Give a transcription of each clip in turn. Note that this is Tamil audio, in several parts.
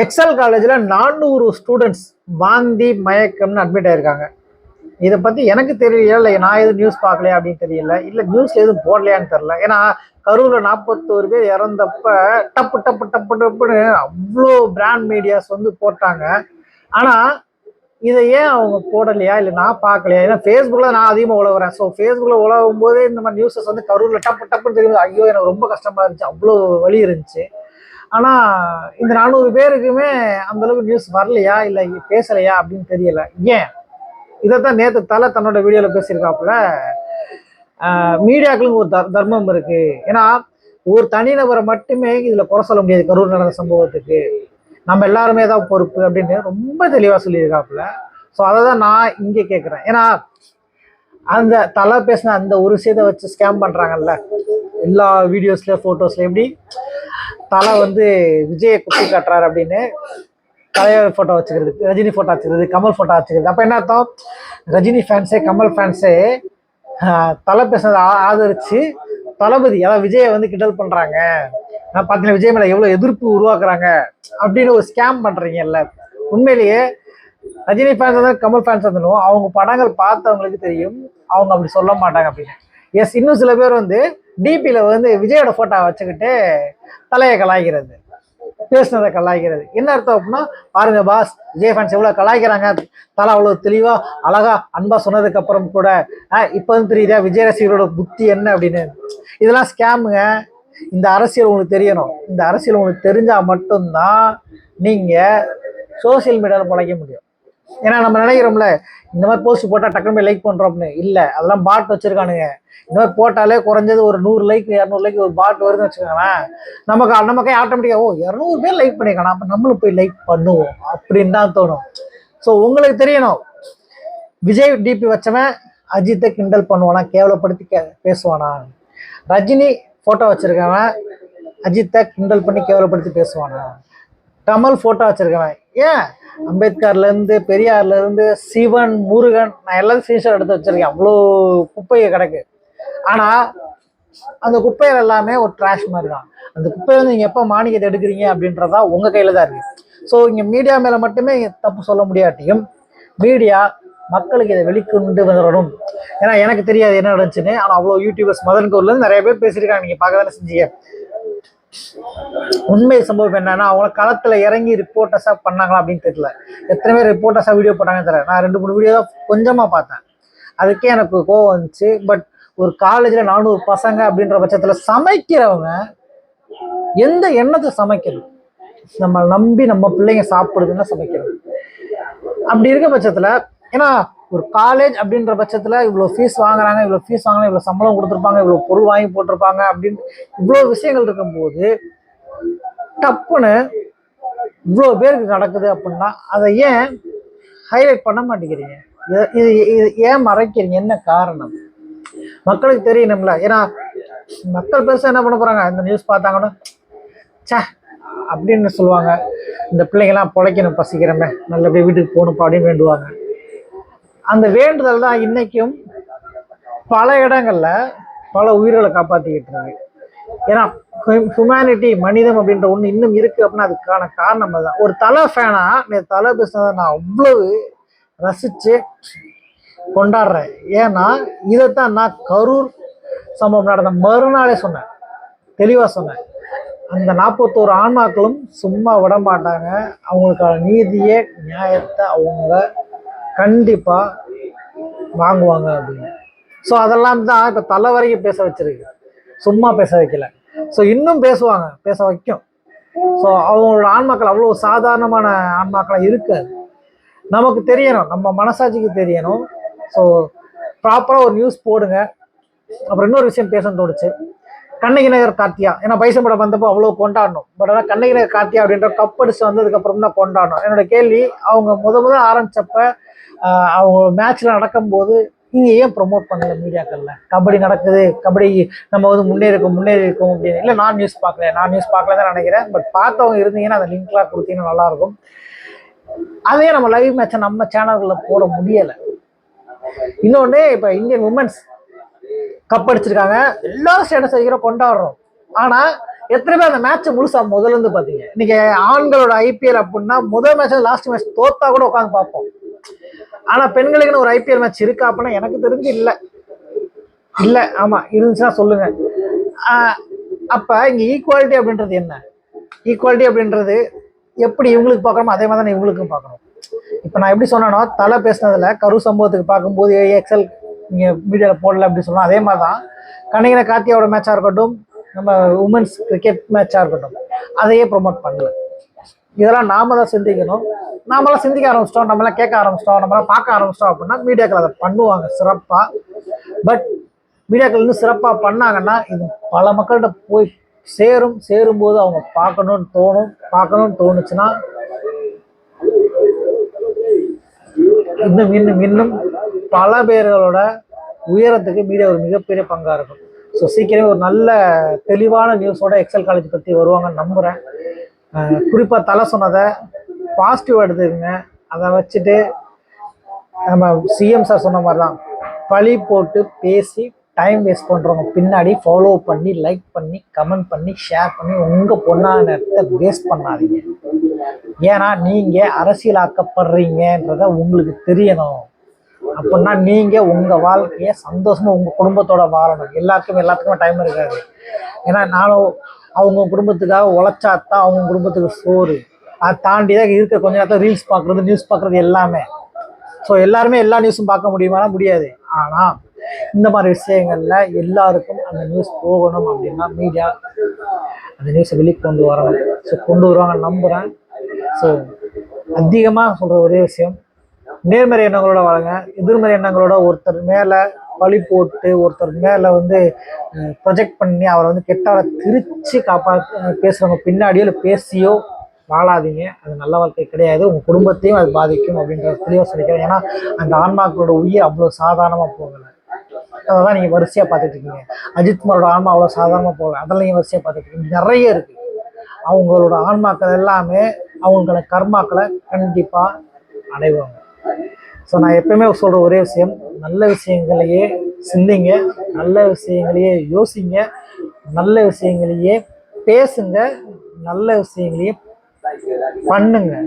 எக்ஸல் காலேஜில் நானூறு ஸ்டூடெண்ட்ஸ் வாந்தி மயக்கம்னு அட்மிட் ஆயிருக்காங்க. இதை பற்றி எனக்கு தெரியல இல்லை நான் எதுவும் நியூஸ் பார்க்கலையா அப்படின்னு தெரியல. இல்லை நியூஸில் எதுவும் போடலையான்னு தெரில ஏன்னா கரூரில் நாற்பத்தோரு பேர் இறந்தப்ப டப்பு டப்பு டப்பு டப்புன்னு அவ்வளோ பிராண்ட் மீடியாஸ் வந்து போட்டாங்க. ஆனால் இதை ஏன் அவங்க போடலையா? இல்லை நான் பார்க்கலையா? ஏன்னா ஃபேஸ்புக்கில் நான் அதிகமாக உழவுறேன். ஸோ ஃபேஸ்புக்கில் உழவும் போதே இந்த மாதிரி நியூஸஸ் வந்து கரூரில் டப்பு டப்புன்னு தெரியுது ஐயோ எனக்கு ரொம்ப கஷ்டமாக இருந்துச்சு. அவ்வளோ வலி இருந்துச்சு. ஆனால் இந்த நானூறு பேருக்குமே அந்த அளவுக்கு நியூஸ் வரலையா? இல்லை பேசலையா அப்படின்னு தெரியல. ஏன்? இதைத்தான் நேற்று தலை தன்னோட வீடியோவில் பேசியிருக்காப்புல. மீடியாக்களுக்கு ஒரு தர் தர்மம் இருக்கு. ஏன்னா ஒரு தனிநபரை மட்டுமே இதில் குறை சொல்ல முடியாது கரூர் நடந்த சம்பவத்துக்கு. நம்ம எல்லாருமே தான் பொறுப்பு அப்படின்னு ரொம்ப தெளிவாக சொல்லியிருக்காப்புல. ஸோ அதை தான் நான் இங்கே கேட்குறேன் ஏன்னா அந்த தலை பேசின அந்த ஒரு விஷயத்தை வச்சு ஸ்கேம் பண்ணுறாங்கல்ல எல்லா வீடியோஸ்ல ஃபோட்டோஸ்ல எப்படி தலை வந்து விஜயை குத்தி காட்டுறாரு அப்படின்னு தலைவர் ஃபோட்டோ வச்சுக்கிறது ரஜினி ஃபோட்டோ வச்சுக்கிறது கமல் ஃபோட்டோ வச்சுக்கிறது. அப்போ என்ன அர்த்தம்? ரஜினி ஃபேன்ஸே கமல் ஃபேன்ஸே தலை பேசுனதை ஆ- ஆதரிச்சு தளபதி அதாவது விஜயை வந்து கிண்டல் பண்ணுறாங்க நான் பார்த்தீங்கன்னா விஜய் மேலே எவ்வளோ எதிர்ப்பு உருவாக்குறாங்க அப்படின்னு ஒரு ஸ்கேம் பண்ணுறீங்கல்ல உண்மையிலேயே ரஜினி ஃபேன்ஸ் வந்து கமல் ஃபேன்ஸ் இருந்தாலும் அவங்க படங்கள் பார்த்தவங்களுக்கு தெரியும். அவங்க அப்படி சொல்ல மாட்டாங்க அப்படின்னு. எஸ் இன்னும் சில பேர் வந்து டிபியில் வந்து விஜயோட ஃபோட்டோ வச்சுக்கிட்டு தலையை கலாய்க்கிறது பேசுனதை கலாய்க்கிறது. என்ன அர்த்தம் அப்படின்னா பாருங்க பாஸ் விஜய் ஃபேன்ஸ் எவ்வளோ கலாய்க்கிறாங்க. தலை அவ்வளோ தெளிவாக அழகா அன்பா சொன்னதுக்கு அப்புறம் கூட இப்போ வந்து தெரியுதா விஜய் ரசிகரோட புத்தி என்ன அப்படின்னு? இதெல்லாம் ஸ்கேமுங்க இந்த அரசியல் உங்களுக்கு தெரியணும். இந்த அரசியல் உங்களுக்கு தெரிஞ்சால் மட்டும்தான் நீங்கள் சோஷியல் மீடியாவில் பிழைக்க முடியும். ஏன்னா நம்ம நினைக்கிறோம்ல இந்த மாதிரி போஸ்ட் போட்டால் டக்குனு போய் லைக் பண்ணுறோம் அப்படின்னு இல்லை அதெல்லாம் பாட் வச்சுருக்கானுங்க. இந்த மாதிரி போட்டாலே குறைஞ்சது ஒரு நூறு லைக் இரநூறு லைக் ஒரு பாட் வருதுன்னு வச்சுக்கோங்களேன். நமக்கு நமக்கே ஆட்டோமேட்டிக்காக ஓ இரநூறு பேர் லைக் பண்ணிக்கலாம் அப்போ நம்மளும் போய் லைக் பண்ணுவோம் அப்படின்னு தான் தோணும். ஸோ உங்களுக்கு தெரியணும் விஜய் டிபி வச்சவன் அஜித்தை கிண்டல் பண்ணுவானா கேவலப்படுத்தி கே பேசுவானா? ரஜினி ஃபோட்டோ வச்சுருக்கவன் அஜித்தை கிண்டல் பண்ணி கேவலப்படுத்தி பேசுவானா? கமல் ஃபோட்டோ வச்சுருக்கவன் ஏன்? அம்பேத்கர்லேருந்து பெரியார்லேருந்து சிவன் முருகன் நான் எல்லாத்தையும் ஸ்க்ரீன்ஷாட் எடுத்து வச்சிருக்கேன். அவ்வளோ குப்பையை கிடக்கு. ஆனால் அந்த குப்பைகள் எல்லாமே ஒரு ட்ராஷ் மாதிரி தான். அந்த குப்பையை வந்து நீங்கள் எப்போ மானியத்தை எடுக்கிறீங்க அப்படின்றதா உங்கள் கையில் தான் இருக்குது ஸோ இங்கே மீடியா மேலே மட்டுமே தப்பு சொல்ல முடியாட்டியும் மீடியா மக்களுக்கு இதை வெளிக்கொண்டு வந்துடணும். ஏன்னா எனக்கு தெரியாது என்ன நடந்துச்சுன்னு. ஆனால் அவ்வளோ யூடியூபர்ஸ் மதன் கோர்லேருந்து நிறைய பேர் பேசியிருக்காங்க. நீங்கள் பார்க்க தானே செஞ்சீங்க. உண்மை சம்பவம் என்னன்னா அவங்க களத்துல இறங்கி ரிப்போர்ட்டர்ஸா பண்ணாங்களா அப்படின்னு தெரியல. எத்தனை பேர் ரிப்போர்ட்டர்ஸா வீடியோ போட்டாங்கன்னு தெரியல. நான் ரெண்டு மூணு வீடியோ தான் கொஞ்சமா பார்த்தேன். அதுக்கே எனக்கு கோவம் வந்துச்சு. பட் ஒரு காலேஜ்ல நானூறு பசங்க அப்படின்ற பட்சத்துல சமைக்கிறவங்க எந்த எண்ணத்தை சமைக்கணும் நம்ம நம்பி நம்ம பிள்ளைங்க சாப்பிடுதுன்னா சமைக்கிறது. அப்படி இருக்க பட்சத்துல ஏன்னா ஒரு காலேஜ் அப்படின்ற பட்சத்தில் இவ்வளோ ஃபீஸ் வாங்குறாங்க இவ்வளோ ஃபீஸ் வாங்கினா இவ்வளோ சம்பளம் கொடுத்துருப்பாங்க இவ்வளோ பொருள் வாங்கி போட்டிருப்பாங்க அப்படின்னு இவ்வளோ விஷயங்கள் இருக்கும்போது டப்புன்னு இவ்வளோ பேருக்கு நடக்குது அப்படின்னா அதை ஏன் ஹைலைட் பண்ண மாட்டேங்கிறீங்க? இது- இது இது ஏன் மறைக்கிறீங்க? என்ன காரணம்? மக்களுக்கு தெரியணும்ல. ஏன்னா மக்கள் பெருசாக என்ன பண்ண போகிறாங்க இந்த நியூஸ் பார்த்தாங்கன்னா சே அப்படின்னு சொல்லுவாங்க. இந்த பிள்ளைங்கெல்லாம் பிழைக்கணும் பசிக்கிறமே. நல்லபடியாக வீட்டுக்கு போகணும்ப்பா அப்படின்னு வேண்டுவாங்க. அந்த வேண்டுதல் தான் இன்னைக்கும் பல இடங்கள்ல பல உயிர்களை காப்பாற்றிக்கிட்டு இருக்கு. ஏன்னா ஹியூமனிட்டி மனிதம் அப்படின்ற ஒன்று இன்னும் இருக்கு அப்படின்னா அதுக்கான காரணம் அதுதான். ஒரு தலை ஃபேனா நீ தலை பேசினதை நான் அவ்வளவு ரசிச்சு கொண்டாடுறேன். ஏன்னா இதைத்தான் நான் கரூர் சம்பவம் நடந்த மறுநாளே சொன்னேன். தெளிவாக சொன்னேன். அந்த நாற்பத்தோரு ஆன்மாக்களும் சும்மா விட மாட்டாங்க அவங்களுக்கான நீதியே நியாயத்தை அவங்க கண்டிப்பாக வாங்குவாங்க அப்படின்னு. ஸோ அதெல்லாம் தான் இப்போ தலை வரைக்கும் பேச வச்சிருக்கு. சும்மா பேச வைக்கல. ஸோ இன்னும் பேசுவாங்க. பேச வைக்கும். ஸோ அவங்களோட ஆன்மாக்கள் அவ்வளோ சாதாரணமான ஆன்மாக்களாக இருக்காது. நமக்கு தெரியணும். நம்ம மனசாட்சிக்கு தெரியணும். ஸோ ப்ராப்பராக ஒரு நியூஸ் போடுங்க. அப்புறம் இன்னொரு விஷயம் பேச தோணுச்சு. கண்ணகி நகர் கார்த்தியா. ஏன்னா பைசன் படம் வந்தப்போ அவ்வளோ கொண்டாடணும். பட் ஆனால் கண்ணகி நகர் கார்த்தியா அப்படின்ற கப் அடிச்சு வந்ததுக்கப்புறம் தான் கொண்டாடணும். என்னோட கேள்வி அவங்க முத முத ஆரம்பிச்சப்ப அவங்க மேட்ச்லாம் நடக்கும்போது நீங்கள் ஏன் ப்ரொமோட் பண்ணல மீடியாக்களில்? கபடி நடக்குது கபடி நம்ம வந்து முன்னேறிக்கும் முன்னேறிக்கும் அப்படின்னு. இல்லை நான் நியூஸ் பார்க்கல. நான் நியூஸ் பார்க்கல தான் நினைக்கிறேன். பட் பார்த்தவங்க இருந்தீங்கன்னா அந்த லிங்க்லாம் கொடுத்தீங்கன்னா நல்லா இருக்கும். அதே நம்ம லைவ் மேட்சை நம்ம சேனல்களில் போட முடியலை. இன்னொன்று இப்போ இந்தியன் உமன்ஸ் கப் அடிச்சிருக்காங்க. எல்லாரும் ஸ்டேட்டஸ் வைக்கிறோம் கொண்டாடுறோம். ஆனால் எத்தனை பேர் அந்த மேட்ச்சை முழுசாக முதல்ல இருந்து பார்த்தீங்க. இன்னைக்கு ஆண்களோட ஐபிஎல் அப்படின்னா முதல் மேட்ச் லாஸ்ட் மேட்ச் தோத்தா கூட உட்காந்து பார்ப்போம். ஆனா பெண்களுக்குன்னு ஒரு ஐபிஎல் மேட்ச் இருக்கா அப்படின்னா எனக்கு தெரிஞ்சு இல்லை. இல்லை ஆமா இருந்துச்சுன்னா சொல்லுங்க. அப்ப இங்க ஈக்குவாலிட்டி அப்படின்றது என்ன? ஈக்குவாலிட்டி அப்படின்றது எப்படி இவங்களுக்கு பார்க்குறோமோ அதே மாதிரி தான் இவங்களுக்கும் பார்க்கணும். இப்போ நான் எப்படி சொன்னேனோ தலை பேசினதில் கரு சம்பவத்துக்கு பார்க்கும்போது எக்ஸல் இங்கே மீடியாவில் போடல அப்படின்னு சொன்னோம் அதே மாதிரி தான் கணிகன கார்த்தியாவோட மேட்சாக இருக்கட்டும் நம்ம உமன்ஸ் கிரிக்கெட் மேட்சாக இருக்கட்டும் அதையே ப்ரொமோட் பண்ணல. இதெல்லாம் நாம தான் சிந்திக்கணும். நாமெல்லாம் சிந்திக்க ஆரம்பிச்சிட்டோம் நம்மளாம் கேட்க ஆரம்பிச்சிட்டோம் நம்மளாம் பார்க்க ஆரம்பிச்சிட்டோம் அப்படின்னா மீடியாக்கள் அதை பண்ணுவாங்க சிறப்பாக பட் மீடியாக்கள் இன்னும் சிறப்பாக பண்ணாங்கன்னா இது பல மக்கள்கிட்ட போய் சேரும் சேரும்போது அவங்க பார்க்கணும்னு தோணும் பார்க்கணும்னு தோணுச்சுன்னா இன்னும் இன்னும் இன்னும் பல பேர்களோட உயரத்துக்கு மீடியா ஒரு மிகப்பெரிய பங்காக இருக்கும். ஸோ சீக்கிரமே ஒரு நல்ல தெளிவான நியூஸோட எக்ஸல் காலேஜ் பற்றி வருவாங்கன்னு நம்புகிறேன் குறிப்பாக தலை சொன்னதை பாசிட்டிவ் எடுத்துக்கங்க. அதை வச்சுட்டு நம்ம சிஎம் சார் சொன்ன மாதிரி தான் பழி போட்டு பேசி டைம் வேஸ்ட் பண்ணுறவங்க பின்னாடி ஃபாலோ பண்ணி லைக் பண்ணி கமெண்ட் பண்ணி ஷேர் பண்ணி உங்கள் பொண்ணான நேரத்தை வேஸ்ட் பண்ணாதீங்க. ஏன்னா நீங்கள் அரசியலாக்கப்படுறீங்கன்றத உங்களுக்கு தெரியணும். அப்படின்னா நீங்கள் உங்கள் வாழ்க்கையை சந்தோஷமாக உங்கள் குடும்பத்தோட வாழணும். எல்லாருக்கும் எல்லாத்துக்குமே டைம் இருக்காது. ஏன்னா நானும் அவங்க குடும்பத்துக்காக உழைச்சாத்தான் அவங்க குடும்பத்துக்கு சோறு. அதை தாண்டி தான் இருக்க கொஞ்ச நேரத்தில் ரீல்ஸ் பார்க்குறது நியூஸ் பார்க்குறது எல்லாமே. ஸோ எல்லாருமே எல்லா நியூஸும் பார்க்க முடியுமானா முடியாது. ஆனால் இந்த மாதிரி விஷயங்களில் எல்லாருக்கும் அந்த நியூஸ் போகணும் அப்படின்னா மீடியா அந்த நியூஸை வெளியே கொண்டு வரணும். ஸோ கொண்டு வருவாங்க நம்புகிறேன் ஸோ அதிகமாக சொல்கிற ஒரே விஷயம் நேர்மறை எண்ணங்களோட வாழுங்க. எதிர்மறை எண்ணங்களோட ஒருத்தர் மேலே பழி போட்டு ஒருத்தர் மேலே வந்து ப்ரொஜெக்ட் பண்ணி அவரை வந்து கெட்டவரை திரித்து காப்பா பேசுகிறவங்க பின்னாடியோ இல்லை பேசியோ வாழாதீங்க. அது நல்ல வாழ்க்கை கிடையாது. உங்கள் குடும்பத்தையும் அது பாதிக்கும் அப்படின்றத தெளிவாக சொல்லிக்கிறேன். ஏன்னா அந்த ஆன்மாக்களோட உயிர் அவ்வளோ சாதாரணமாக போகலை. அதை தான் நீங்கள் வரிசையாக பார்த்துட்டு இருக்கீங்க. அஜித்குமாரோட ஆன்மா அவ்வளோ சாதாரணமாக போகல. அதெல்லாம் நீங்கள் வரிசையாக பார்த்துட்டு இருக்கீங்க. நிறைய இருக்குது அவங்களோட ஆன்மாக்கள் எல்லாமே அவங்களுக்கான கர்மாக்களை கண்டிப்பாக அடைவாங்க. ஸோ நான் எப்பயுமே சொல்கிற ஒரே விஷயம் நல்ல விஷயங்களையே சிந்திங்க நல்ல விஷயங்களையே யோசிங்க நல்ல விஷயங்களையே பேசுங்க நல்ல விஷயங்களையே பண்ணுங்க.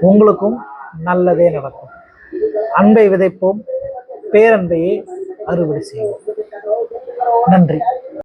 உங்களுக்கும் நல்லதே நடக்கும். அன்பை விதைப்போம். பேரன்பையே அறுவடை செய்வோம். நன்றி.